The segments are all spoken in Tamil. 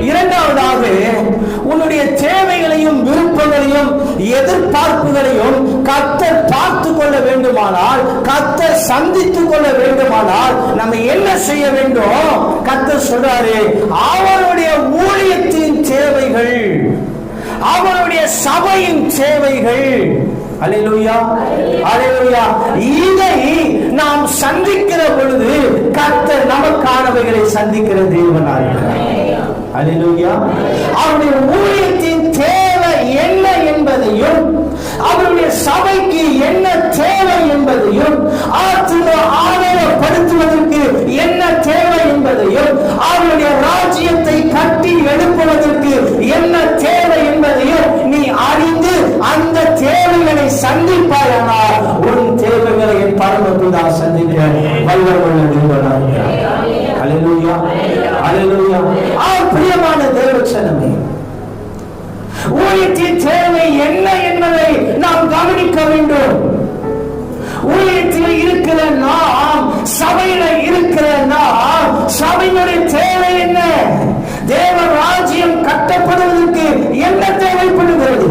இரண்டாவதாக உன்னுடைய தேவைகளையும் விருப்பங்களையும் எதிர்பார்ப்புகளையும் கத்தர் பார்த்து கொள்ள வேண்டுமானால் கத்தர் சந்தித்துக் கொள்ள வேண்டுமானால் நம்ம என்ன செய்ய வேண்டும்? கத்தர் சொல்றாரு அவருடைய ஊழியத்தின் தேவைகள் அவருடைய சபையின் தேவைகள். அல்லேலூயா அல்லேலூயா. இதை நாம் சந்திக்கிற பொழுது கர்த்தர் நமக்கானவைகளை சந்திக்கிற தேவனாக இருக்கிறார் அவருடைய ஊழியத்தின் தேவை என்ன என்பதையும் அவருடைய சபைக்கு என்ன தேவை என்பதையும் ஆத்ம ஆதாரப்படுத்துவதற்கு என்ன தேவை என்பதையும் அவருடைய ராஜ்யத்தை கட்டி எழுப்புவதற்கு என்ன தேவை என்பதையும் நீ அறிந்து அந்த தேவைகளை சந்திப்பாயானால் உன் தேவைகளை என் பரமபிதா சந்திக்க வல்லவர். என்ன என்பதை நாம் கவனிக்க வேண்டும். ஊழியத்தில் இருக்கிற நாம் சபையில இருக்கிற நாம் சபையினுடைய தேவை என்ன? தேவ ராஜ்யம் கட்டப்படுவதற்கு என்ன தேவைப்படுகிறது?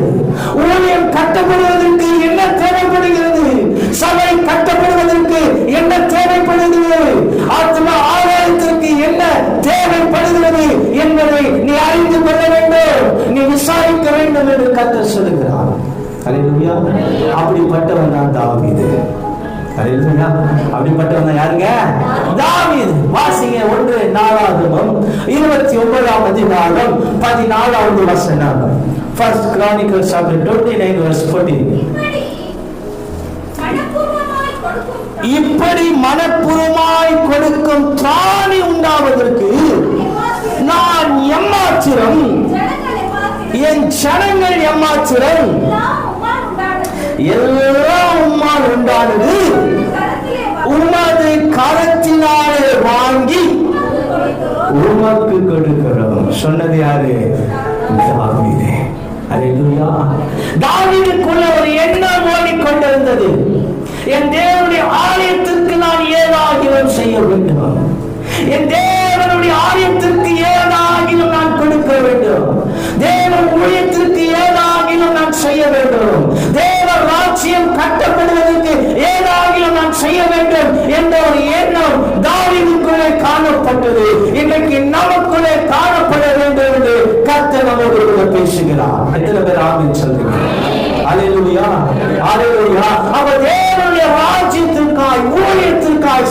ஊழியம் கட்டப்படுவதற்கு என்ன தேவைப்படுகிறது? சபை கட்டப்படுவதற்கு என்ன தேவைப்படுகிறது? ஆத்மா ஆதாயத்திற்கு என்ன தேவைப்படுகிறது என்பதை நீ வேண்டும் என்று கத்தர் சொல்லுகிறார். அல்லேலூயா அப்படிப்பட்டவன் தான் தாவீது. அல்லேலூயா அப்படிப்பட்டவன் யாருங்க? தாவீது. வாசிங்க ஒன்று நாலாவது இருபத்தி ஒன்பதாம் அதிகாரம் பதினாலாவது வசனம். First chronicle chapter twenty nine verse fourteen இப்படி மனப்பூர்வமாய் கொடுக்கும் கொடுக்கும் திராணி உண்டாவதற்கு நான் எம்மாத்திரம் ஜனங்கள் எம்மாத்திரம் எல்லாம் உம்மால் உண்டானது. உமது கரத்தினாலே வாங்கி உமக்கு கொடுக்கிறோம். சொன்னது யாரு? தாவிதே. அல்லேலூயா. தாவீதுக்குள்ள ஒரு எண்ணம் ஓடிக்கொண்டிருந்தது. என் தேவனுடைய ஆலயத்திற்கு நான் ஏதாகிலும் செய்ய வேண்டும். என் தேவனுடைய ஆலயத்திற்கு ஏதாகிலும் நான் கொடுக்க வேண்டும். தேவ ஊழியத்திற்கு ஏதாகிலும் நான் செய்ய வேண்டும். தேவ ராஜ்யம் கட்டப்படுவதற்கு ஏதாகிலும் நான் செய்ய வேண்டும் என்ற ஒரு எண்ணம் தாவிதுக்குள்ளே காணப்பட்டது. இன்றைக்கு நமக்குள்ளே காணப்பட வேண்டும் என்று கத்த நம்மோடு பேசுகிறார். எத்தனை பேர் ஆமின் சொல்லுங்க அல்லேலூயா அல்லேலூயா அவர் தேவனுடைய ராஜ்யத்திற்காய் ஊழியத்திற்காய்